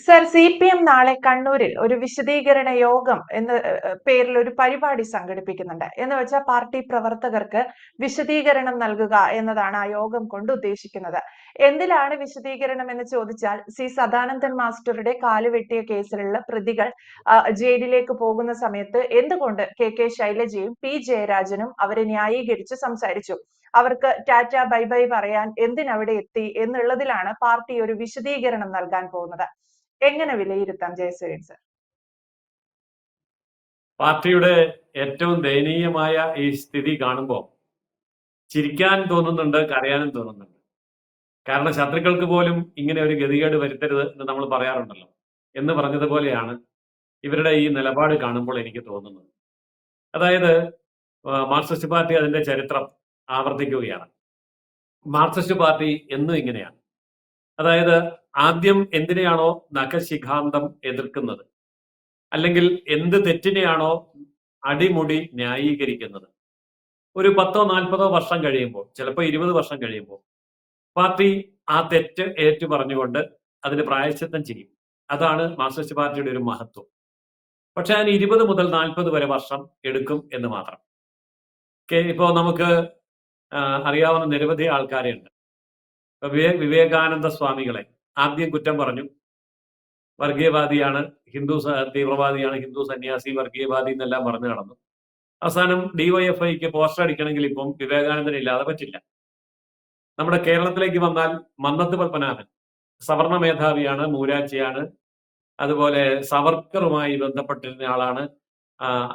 Sir C P M നാളെ കണ്ണൂരിൽ ഒരു വിശദീകരണ യോഗം എന്ന പേരിൽ ഒരു പരിപാടി സംഘടിപ്പിക്കുന്നുണ്ട്. എന്ന് വെച്ചാൽ പാർട്ടി പ്രവർത്തകർക്ക് വിശദീകരണം നൽകുക എന്നതാണ് ആ യോഗം കൊണ്ട് ഉദ്ദേശിക്കുന്നത്. എന്തിലാണ് വിശദീകരണം എന്ന് ചോദിച്ചാൽ സി സദാനന്ദൻ മാസ്റ്ററുടെ കാലുവെട്ടിയ കേസിലുള്ള പ്രതികൾ ജയിലിലേക്ക് പോകുന്ന സമയത്ത് എന്തുകൊണ്ട് കെ കെ ശൈലജയും പി ജയരാജനും അവരെ ന്യായീകരിച്ച് സംസാരിച്ചു? അവർക്ക് ടാറ്റ ബൈ ബൈ പറയാൻ എന്തിനവിടെ എത്തി എന്നുള്ളതിലാണ് പാർട്ടി ഒരു വിശദീകരണം നൽകാൻ പോകുന്നത്. എങ്ങനെ വിലയിരുത്താം ജയസൂര്യൻ സർ? പാർട്ടിയുടെ ഏറ്റവും ദയനീയമായ ഈ സ്ഥിതി കാണുമ്പോൾ ചിരിക്കാൻ തോന്നുന്നുണ്ട് കരയാനും തോന്നുന്നുണ്ട്. കാരണം ശത്രുക്കൾക്ക് പോലും ഇങ്ങനെ ഒരു ഗതികേട് വരുത്തരുത് എന്ന് നമ്മൾ പറയാറുണ്ടല്ലോ. എന്ന് പറഞ്ഞതുപോലെയാണ് ഇവരുടെ ഈ നിലപാട് കാണുമ്പോൾ എനിക്ക് തോന്നുന്നത്. അതായത് മാർക്സിസ്റ്റ് പാർട്ടി അതിന്റെ ചരിത്രം ആവർത്തിക്കുകയാണ്. മാർക്സിസ്റ്റ് പാർട്ടി എന്നും ഇങ്ങനെയാണ്. അതായത് ആദ്യം എന്തിനെയാണോ നഖശിഖാന്തം എതിർക്കുന്നത്? അല്ലെങ്കിൽ എന്ത് തെറ്റിനെയാണോ അടിമുടി ന്യായീകരിക്കുന്നത്? ഒരു പത്തോ നാൽപ്പതോ വർഷം കഴിയുമ്പോൾ ചിലപ്പോൾ ഇരുപത് വർഷം കഴിയുമ്പോൾ പാർട്ടി ആ തെറ്റ് ഏറ്റു പറഞ്ഞുകൊണ്ട് അതിന് പ്രായശ്ചിത്തം ചെയ്യും. അതാണ് മാർക്സിസ്റ്റ് പാർട്ടിയുടെ ഒരു മഹത്വം. പക്ഷെ അതിന് ഇരുപത് മുതൽ നാൽപ്പത് വരെ വർഷം എടുക്കും എന്ന് മാത്രം. ഇപ്പോൾ ഇപ്പോ നമുക്ക് അറിയാവുന്ന നിരവധി ആൾക്കാരുണ്ട്. വിവേകാനന്ദ സ്വാമികളെ ആദ്യം കുറ്റം പറഞ്ഞു. വർഗീയവാദിയാണ് ഹിന്ദു തീവ്രവാദിയാണ് ഹിന്ദു സന്യാസി വർഗീയവാദി എന്നെല്ലാം പറഞ്ഞു നടന്നു അവസാനം ഡിവൈഎഫ്ഐക്ക് പോസ്റ്റർ അടിക്കണമെങ്കിൽ ഇപ്പം വിവേകാനന്ദൻ ഇല്ലാതെ പറ്റില്ല. നമ്മുടെ കേരളത്തിലേക്ക് വന്നാൽ മന്നത്ത് പത്മനാഭൻ സവർണ മേധാവിയാണ് മൂരാച്ചിയാണ് അതുപോലെ സവർക്കറുമായി ബന്ധപ്പെട്ടിരുന്ന ആളാണ്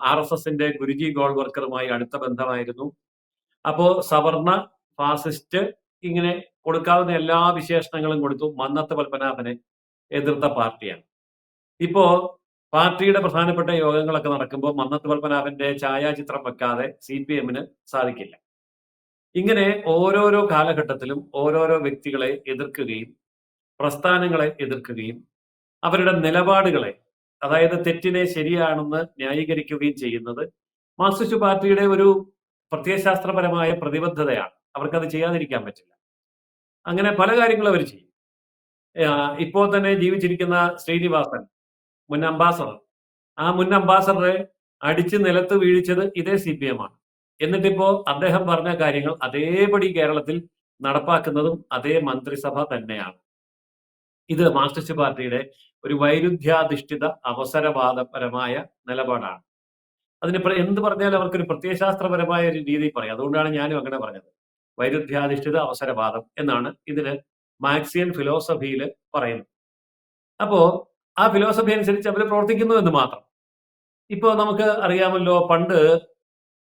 ആർ എസ് എസിന്റെ ഗുരുജി ഗോൾവർക്കറുമായി അടുത്ത ബന്ധമായിരുന്നു. അപ്പോ സവർണ ഫാസിസ്റ്റ് ഇങ്ങനെ കൊടുക്കാവുന്ന എല്ലാ വിശേഷണങ്ങളും കൊടുത്തു. മന്നത്ത് പത്മനാഭനെ എതിർത്ത പാർട്ടിയാണ്. ഇപ്പോ പാർട്ടിയുടെ പ്രധാനപ്പെട്ട യോഗങ്ങളൊക്കെ നടക്കുമ്പോൾ മന്നത്ത് പത്മനാഭന്റെ ഛായാചിത്രം വെക്കാതെ സി പി എമ്മിന് സാധിക്കില്ല. ഇങ്ങനെ ഓരോരോ കാലഘട്ടത്തിലും ഓരോരോ വ്യക്തികളെ എതിർക്കുകയും പ്രസ്ഥാനങ്ങളെ എതിർക്കുകയും അവരുടെ നിലപാടുകളെ അതായത് തെറ്റിനെ ശരിയാണെന്ന് ന്യായീകരിക്കുകയും ചെയ്യുന്നത് മാർക്സിസ്റ്റ് പാർട്ടിയുടെ ഒരു പ്രത്യയശാസ്ത്രപരമായ പ്രതിബദ്ധതയാണ്. അവർക്കത് ചെയ്യാതിരിക്കാൻ പറ്റില്ല. അങ്ങനെ പല കാര്യങ്ങളും അവർ ചെയ്യും. ഇപ്പോൾ തന്നെ ജീവിച്ചിരിക്കുന്ന ശ്രീനിവാസൻ മുൻ അംബാസഡർ. ആ മുൻ അംബാസഡറെ അടിച്ച് നിലത്ത് വീഴിച്ചത് ഇതേ സി പി എം ആണ്. എന്നിട്ടിപ്പോ അദ്ദേഹം പറഞ്ഞ കാര്യങ്ങൾ അതേപടി കേരളത്തിൽ നടപ്പാക്കുന്നതും അതേ മന്ത്രിസഭ തന്നെയാണ്. ഇത് മാർക്സിസ്റ്റ് പാർട്ടിയുടെ ഒരു വൈരുദ്ധ്യാധിഷ്ഠിത അവസരവാദപരമായ നിലപാടാണ്. അതിന് എന്ത് പറഞ്ഞാലും അവർക്കൊരു പ്രത്യയശാസ്ത്രപരമായ ഒരു രീതി പറയും. അതുകൊണ്ടാണ് ഞാനും അങ്ങനെ പറഞ്ഞത്. വൈരുദ്ധ്യാധിഷ്ഠിത അവസരവാദം എന്നാണ് ഇതിന് മാക്സിയൻ ഫിലോസഫിയിൽ പറയുന്നത്. അപ്പോ ആ ഫിലോസഫി അനുസരിച്ച് അവർ പ്രവർത്തിക്കുന്നു എന്ന് മാത്രം. ഇപ്പോ നമുക്ക് അറിയാമല്ലോ പണ്ട്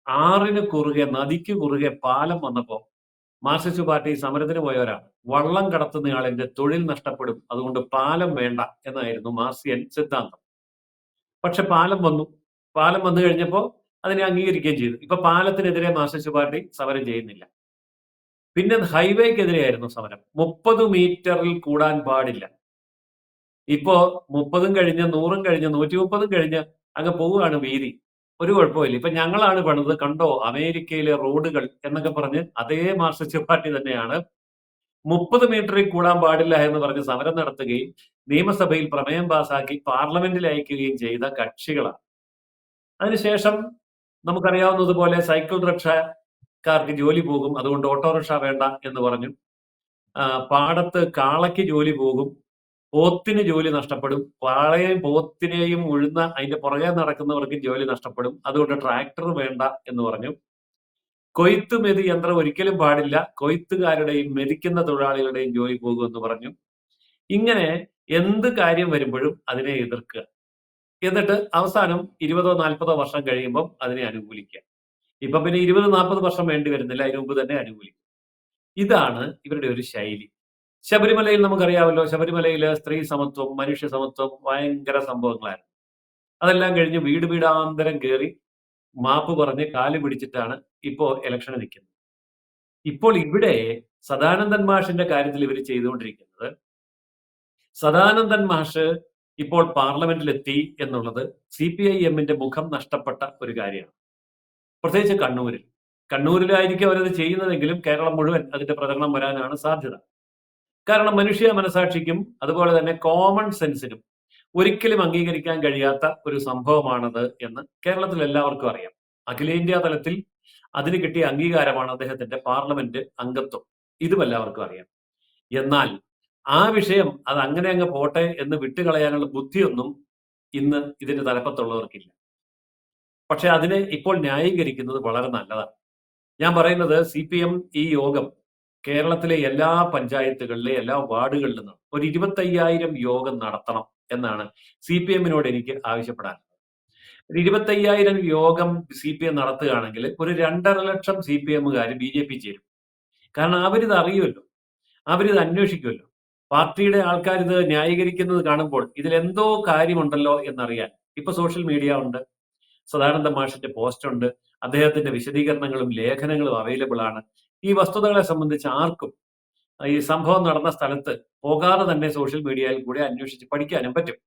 ആറിന് കുറുകെ നദിക്ക് കുറുകെ പാലം വന്നപ്പോ മാർക്സിസ്റ്റ് പാർട്ടി സമരത്തിന് പോയവരാണ്. വള്ളം കടത്തുന്നയാളിന്റെ തൊഴിൽ നഷ്ടപ്പെടും അതുകൊണ്ട് പാലം വേണ്ട എന്നായിരുന്നു മാർസിയൻ സിദ്ധാന്തം. പക്ഷെ പാലം വന്നു. പാലം വന്നു കഴിഞ്ഞപ്പോ അതിനെ അംഗീകരിക്കുകയും ചെയ്തു. ഇപ്പൊ പാലത്തിനെതിരെ മാർക്സിസ്റ്റ് പാർട്ടി സമരം ചെയ്യുന്നില്ല. പിന്നെ ഹൈവേക്കെതിരെയായിരുന്നു സമരം. മുപ്പത് മീറ്ററിൽ കൂടാൻ പാടില്ല. ഇപ്പോ മുപ്പതും കഴിഞ്ഞ് നൂറും കഴിഞ്ഞ് നൂറ്റി മുപ്പതും കഴിഞ്ഞ് അങ്ങ് പോവുകയാണ് വീതി. ഒരു കുഴപ്പമില്ല ഇപ്പൊ ഞങ്ങളാണ് പണിത് കണ്ടോ അമേരിക്കയിലെ റോഡുകൾ എന്നൊക്കെ പറഞ്ഞ് അതേ മാർക്സിസ്റ്റ് പാർട്ടി തന്നെയാണ്. മുപ്പത് മീറ്ററിൽ കൂടാൻ പാടില്ല എന്ന് പറഞ്ഞ് സമരം നടത്തുകയും നിയമസഭയിൽ പ്രമേയം പാസാക്കി പാർലമെന്റിൽ അയക്കുകയും ചെയ്ത കക്ഷികളാണ്. അതിനുശേഷം നമുക്കറിയാവുന്നതുപോലെ സൈക്കിൾ റിക്ഷക്കാർക്ക് ജോലി പോകും. അതുകൊണ്ട് ഓട്ടോറിക്ഷ വേണ്ട എന്ന് പറഞ്ഞു. പാടത്ത് കാളയ്ക്ക് ജോലി പോകും. പോത്തിന് ജോലി നഷ്ടപ്പെടും. പാളയെയും പോത്തിനെയും ഉഴുന്ന അതിന്റെ പുറകെ നടക്കുന്നവർക്ക് ജോലി നഷ്ടപ്പെടും. അതുകൊണ്ട് ട്രാക്ടർ വേണ്ട എന്ന് പറഞ്ഞു. കൊയ്ത്ത് മെതി യന്ത്രം ഒരിക്കലും പാടില്ല. കൊയ്ത്തുകാരുടെയും മെതിക്കുന്ന തൊഴിലാളികളുടെയും ജോലി പോകുമെന്ന് പറഞ്ഞു. ഇങ്ങനെ എന്ത് കാര്യം വരുമ്പോഴും അതിനെ എതിർക്കുക. എന്നിട്ട് അവസാനം ഇരുപതോ നാൽപ്പതോ വർഷം കഴിയുമ്പം അതിനെ അനുകൂലിക്കുക. ഇപ്പൊ പിന്നെ ഇരുപത് നാൽപ്പത് വർഷം വേണ്ടി വരുന്നില്ല. അതിനു മുമ്പ് തന്നെ അനുകൂലിക്കും ഇതാണ് ഇവരുടെ ഒരു ശൈലി. ശബരിമലയിൽ നമുക്കറിയാമല്ലോ ശബരിമലയിൽ സ്ത്രീ സമത്വം മനുഷ്യ സമത്വം ഭയങ്കര സംഭവങ്ങളായിരുന്നു. അതെല്ലാം കഴിഞ്ഞ് വീട് വീടാന്തരം കയറി മാപ്പ് പറഞ്ഞ് കാൽ പിടിച്ചിട്ടാണ് ഇപ്പോ ഇലക്ഷന് നിൽക്കുന്നത് ഇപ്പോൾ ഇവിടെ സദാനന്ദൻ മാഷിന്റെ കാര്യത്തിൽ ഇവർ ചെയ്തുകൊണ്ടിരിക്കുന്നത് സദാനന്ദൻ മാഷ് ഇപ്പോൾ പാർലമെന്റിലെത്തി എന്നുള്ളത് സി പി ഐ എമ്മിന്റെ മുഖം നഷ്ടപ്പെട്ട ഒരു കാര്യമാണ്. പ്രത്യേകിച്ച് കണ്ണൂരിൽ. കണ്ണൂരിലായിരിക്കും അവരത് ചെയ്യുന്നതെങ്കിലും കേരളം മുഴുവൻ അതിന്റെ പ്രചരണം വരാനാണ് സാധ്യത. കാരണം മനുഷ്യ മനസാക്ഷിക്കും അതുപോലെ തന്നെ കോമൺ സെൻസിനും ഒരിക്കലും അംഗീകരിക്കാൻ കഴിയാത്ത ഒരു സംഭവമാണത് എന്ന് കേരളത്തിൽ എല്ലാവർക്കും അറിയാം. അഖിലേന്ത്യാ തലത്തിൽ അതിന് കിട്ടിയ അംഗീകാരമാണ് അദ്ദേഹത്തിന്റെ പാർലമെന്റ് അംഗത്വം. ഇതും എല്ലാവർക്കും അറിയാം. എന്നാൽ ആ വിഷയം അത് അങ്ങനെ അങ്ങ് പോട്ടെ എന്ന് വിട്ടുകളയാനുള്ള ബുദ്ധിയൊന്നും ഇന്ന് ഇതിന്റെ തലപ്പത്തുള്ളവർക്കില്ല. പക്ഷെ അതിനെ ഇപ്പോൾ ന്യായീകരിക്കുന്നത് വളരെ നല്ലതാണ്. ഞാൻ പറയുന്നത് സി പി എം ഈ യോഗം കേരളത്തിലെ എല്ലാ പഞ്ചായത്തുകളിലെ എല്ലാ വാർഡുകളിൽ നിന്നും ഒരു ഇരുപത്തയ്യായിരം യോഗം നടത്തണം എന്നാണ് സി പി എമ്മിനോട് എനിക്ക് ആവശ്യപ്പെടാനുള്ളത് ഒരു ഇരുപത്തയ്യായിരം യോഗം സി പി എം നടത്തുകയാണെങ്കിൽ ഒരു രണ്ടര ലക്ഷം സി പി എമ്മുകാർ ബി ജെ പി ചേരും. കാരണം അവരിത് അറിയുമല്ലോ. അവരിത് അന്വേഷിക്കുമല്ലോ. പാർട്ടിയുടെ ആൾക്കാർ ഇത് ന്യായീകരിക്കുന്നത് കാണുമ്പോൾ ഇതിൽ എന്തോ കാര്യമുണ്ടല്ലോ എന്നറിയാൻ. ഇപ്പൊ സോഷ്യൽ മീഡിയ ഉണ്ട്. സദാനന്ദ മാഷിന്റെ പോസ്റ്റ് ഉണ്ട്. അദ്ദേഹത്തിന്റെ വിശദീകരണങ്ങളും ലേഖനങ്ങളും അവൈലബിൾ ആണ്. ഈ വസ്തുതകളെ സംബന്ധിച്ച് ആർക്കും ഈ സംഭവം നടന്ന സ്ഥലത്ത് പോകാതെ തന്നെ സോഷ്യൽ മീഡിയയിൽ കൂടെ അന്വേഷിച്ച് പഠിക്കാനും പറ്റും.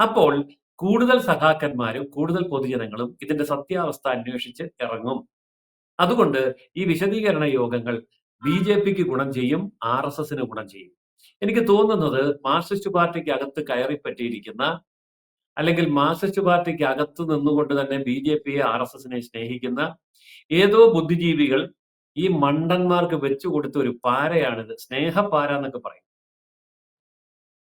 അപ്പോൾ കൂടുതൽ സഖാക്കന്മാരും കൂടുതൽ പൊതുജനങ്ങളും ഇതിന്റെ സത്യാവസ്ഥ അന്വേഷിച്ച് ഇറങ്ങും. അതുകൊണ്ട് ഈ വിശദീകരണ യോഗങ്ങൾ ബി ജെ പിക്ക് ഗുണം ചെയ്യും ആർ എസ് എസിന് ഗുണം ചെയ്യും. എനിക്ക് തോന്നുന്നത് മാർക്സിസ്റ്റ് പാർട്ടിക്ക് അകത്ത് കയറി പറ്റിയിരിക്കുന്ന അല്ലെങ്കിൽ മാർക്സിസ്റ്റ് പാർട്ടിക്ക് അകത്ത് നിന്നുകൊണ്ട് തന്നെ ബി ജെ പിയെ ആർ എസ് എസിനെ സ്നേഹിക്കുന്ന ഏതോ ബുദ്ധിജീവികൾ ഈ മണ്ടന്മാർക്ക് വെച്ചു കൊടുത്ത ഒരു പാരയാണിത്. സ്നേഹപ്പാര എന്നൊക്കെ പറയും.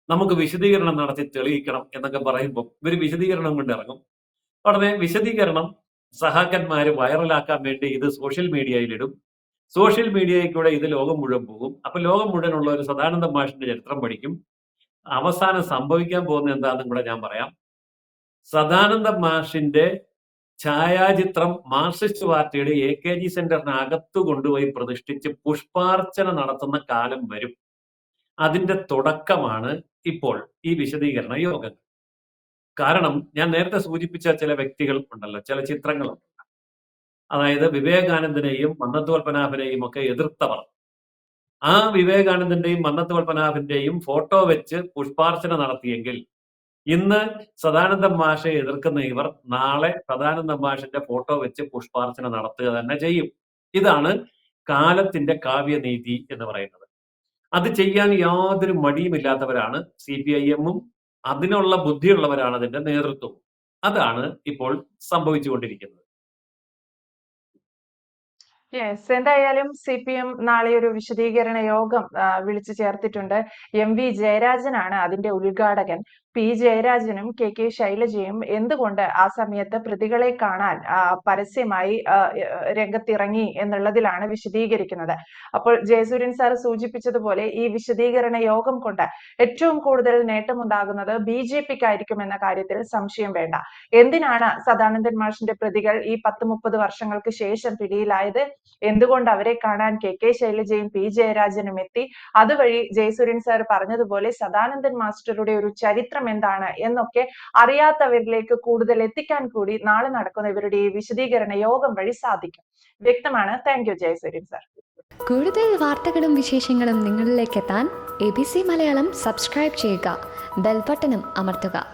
നമുക്ക് വിശദീകരണം നടത്തി തെളിയിക്കണം എന്നൊക്കെ പറയുമ്പോൾ ഇവർ വിശദീകരണം കൊണ്ട് ഇറങ്ങും. ഉടനെ വിശദീകരണം സഹാക്കന്മാര് വൈറലാക്കാൻ വേണ്ടി ഇത് സോഷ്യൽ മീഡിയയിലിടും. സോഷ്യൽ മീഡിയയിൽ കൂടെ ഇത് ലോകം മുഴുവൻ പോകും. അപ്പൊ ലോകം മുഴുവനുള്ള ഒരു സദാനന്ദ മാഷിന്റെ ചരിത്രം പഠിക്കും. അവസാനം സംഭവിക്കാൻ പോകുന്ന എന്താണെന്നും കൂടെ ഞാൻ പറയാം. സദാനന്ദ മാഷിന്റെ ഛായാചിത്രം മാർക്സിസ്റ്റ് പാർട്ടിയുടെ എ കെ ജി സെന്ററിനകത്ത് കൊണ്ടുപോയി പ്രതിഷ്ഠിച്ച് പുഷ്പാർച്ചന നടത്തുന്ന കാലം വരും. അതിന്റെ തുടക്കമാണ് ഇപ്പോൾ ഈ വിശദീകരണ യോഗങ്ങൾ. കാരണം ഞാൻ നേരത്തെ സൂചിപ്പിച്ച ചില വ്യക്തികൾ ഉണ്ടല്ലോ ചില ചിത്രങ്ങളുണ്ട് അതായത് വിവേകാനന്ദനെയും മന്നത്തോൽപനാഭനെയും ഒക്കെ എതിർത്തവർ. ആ വിവേകാനന്ദന്റെയും മന്നത്തോൽപനാഭന്റെയും ഫോട്ടോ വെച്ച് പുഷ്പാർച്ചന നടത്തിയെങ്കിൽ ഇന്ന് സദാനന്ദ മാഷെ എതിർക്കുന്ന ഇവർ നാളെ സദാനന്ദ മാഷിന്റെ ഫോട്ടോ വെച്ച് പുഷ്പാർച്ചന നടത്തുക തന്നെ ചെയ്യും. ഇതാണ് കാലത്തിന്റെ കാവ്യനീതി എന്ന് പറയുന്നത്. അത് ചെയ്യാൻ യാതൊരു മടിയുമില്ലാത്തവരാണ് സി പി ഐ എമ്മും. അതിനുള്ള ബുദ്ധിയുള്ളവരാണ് അതിന്റെ നേതൃത്വവും. അതാണ് ഇപ്പോൾ സംഭവിച്ചുകൊണ്ടിരിക്കുന്നത്. യെസ് എന്തായാലും സി പി എം നാളെ ഒരു വിശദീകരണ യോഗം വിളിച്ചു ചേർത്തിട്ടുണ്ട്. എം വി ജയരാജനാണ് അതിന്റെ ഉദ്ഘാടകൻ. പി. ജയരാജനും കെ. കെ. ശൈലജയും എന്തുകൊണ്ട് ആ സമയത്ത് പ്രതികളെ കാണാൻ പരസ്യമായി രംഗത്തിറങ്ങി എന്നുള്ളതിലാണ് വിശദീകരിക്കുന്നത്. അപ്പോൾ ജയസൂര്യൻ സാർ സൂചിപ്പിച്ചതുപോലെ ഈ വിശദീകരണ യോഗം കൊണ്ട് ഏറ്റവും കൂടുതൽ നേട്ടമുണ്ടാകുന്നത് ബി. ജെ. പിക്കായിരിക്കും എന്ന കാര്യത്തിൽ സംശയം വേണ്ട. എന്തിനാണ് സദാനന്ദൻ മാഷിന്റെ പ്രതികൾ ഈ പത്ത് മുപ്പത് വർഷങ്ങൾക്ക് ശേഷം പിടിയിലായത്? എന്തുകൊണ്ട് അവരെ കാണാൻ കെ. കെ. ശൈലജയും പി. ജയരാജനും എത്തി? അതുവഴി ജയസൂര്യൻ സാർ പറഞ്ഞതുപോലെ സദാനന്ദൻ മാസ്റ്ററുടെ ഒരു ചരിത്രം എന്താണ് എന്നൊക്കെ അറിയാത്തവരിലേക്ക് കൂടുതൽ എത്തിക്കാൻ കൂടി നാളെ നടക്കുന്ന ഇവരുടെ ഈ വിശദീകരണ യോഗം വഴി സാധിക്കും. വ്യക്തമാണ്. താങ്ക് യു ജയസൂര്യൻ സാർ കൂടുതൽ വാർത്തകളും വിശേഷങ്ങളും നിങ്ങളിലേക്ക് എത്താൻ A B C Malayalam subscribe ചെയ്യുക. ബെൽബട്ടനും അമർത്തുക.